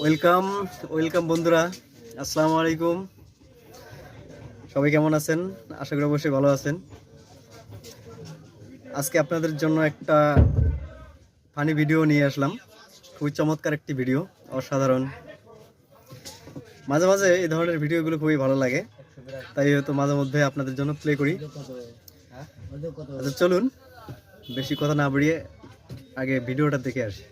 Welcome welcome বন্ধুরা। আসসালামু আলাইকুম। সবাই কেমন আছেন? আশা করি অবশ্যই ভালো আছেন। আজকে আপনাদের জন্য একটা ফানি ভিডিও নিয়ে আসলাম। খুবই চমৎকার একটি ভিডিও অসাধারণ। মাঝে মাঝে এই ধরনের ভিডিওগুলো খুবই ভালো লাগে। তাই হয়তো মাঝে মধ্যে আপনাদের জন্য প্লে করি। আচ্ছা চলুন। বেশি কথা না বাড়িয়ে আগে ভিডিওটা দেখে আসি।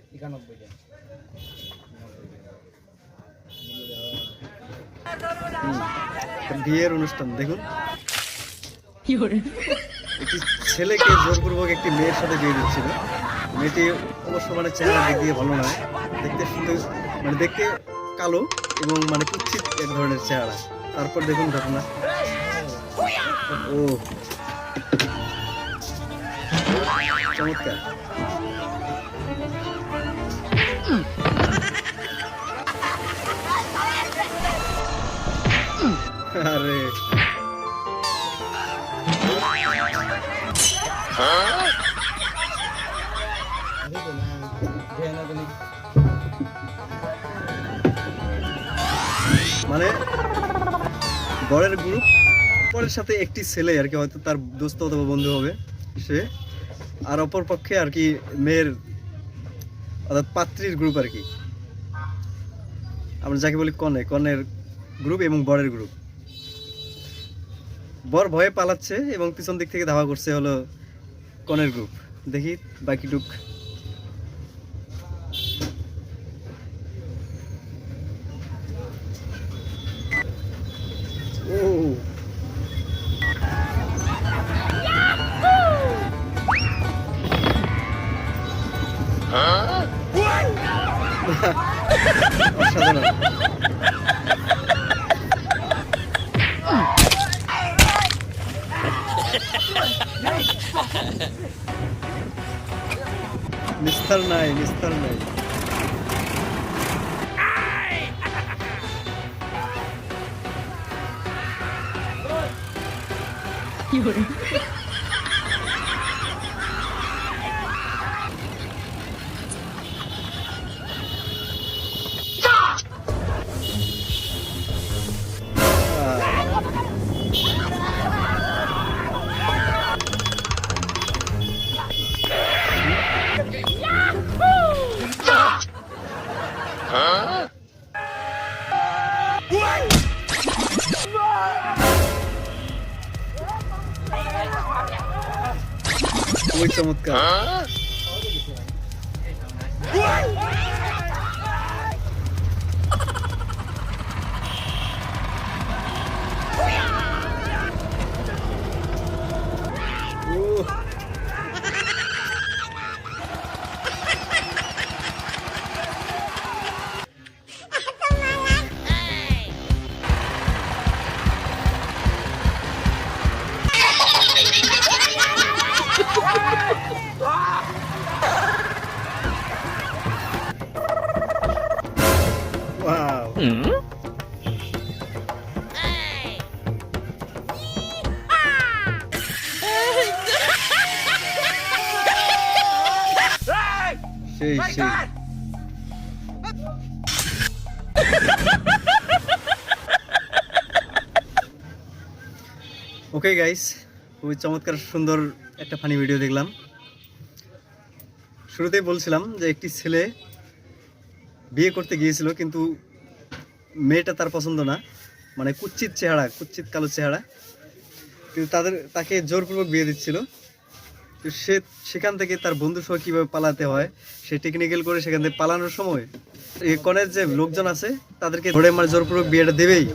বিয়ের অনুষ্ঠান দেখুন। একটি ছেলেকে জোরপূর্বক একটি মেয়ের সাথে বিয়ে দিচ্ছিল। মেয়েটি অবশ্য মানে চেহারা দিক দিয়ে ভালো নয়। দেখতে শুধু মানে দেখতে কালো এবং মানে কুচ্ছিত এক ধরনের চেহারা। তারপর দেখুন ঘটনা। ও। চমৎকার। আরে। মানে বরের গ্রুপ পরের সাথে একটি ছেলে আর কি, হয়তো তার দোস্ত অথবা বন্ধু হবে সে। আর অপর পক্ষে আর কি মেয়ের, অর্থাৎ পাত্রীর গ্রুপ আর কি। আমরা যাকে বলি কনে, কনের গ্রুপ এবং বরের গ্রুপ বর ভয়ে পালাচ্ছে এবং পিছন দিক থেকে ধাওয়া করছে হলো কনের গ্রুপ দেখি ও অসাধারণ। мистер Най, мистер Най. Юрий. খুবই চমৎকার। সেই সেই ওকে গাইস খুবই চমৎকার, সুন্দর একটা ফানি ভিডিও দেখলাম। শুরুতেই বলছিলাম যে, একটি ছেলে বিয়ে করতে গিয়েছিল, কিন্তু মেয়েটা তার পছন্দ না। মানে কুচ্ছিত চেহারা, কুচ্ছিত কালো চেহারা। কিন্তু তাদের, তাকে জোরপূর্বক বিয়ে দিচ্ছিল। তো সে, সেখান থেকে তার বন্ধু সহ কীভাবে পালাতে হয়, সে টেকনিক্যাল করে সেখান থেকে পালানোর সময় এই কনের যে লোকজন আছে, তাদেরকে ধরে মানে জোরপূর্বক বিয়েটা দেবেই।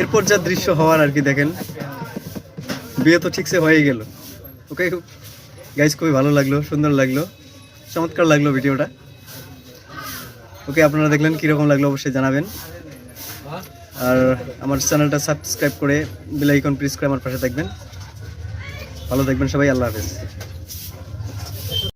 এরপর যা দৃশ্য হওয়ার আর কি দেখেন। বিয়ে তো ঠিকসে হয়ে গেল। ওকে গাইজ খুবই ভালো লাগল, সুন্দর লাগল, চমৎকার লাগল ভিডিওটা ওকে, আপনারা দেখলেন কীরকম লাগল, অবশ্যই জানাবেন। আর আমার চ্যানেলটা সাবস্ক্রাইব করে বেল আইকন প্রেস করে আমার পাশে থাকবেন। ভালো থাকবেন সবাই, আল্লাহ হাফেজ।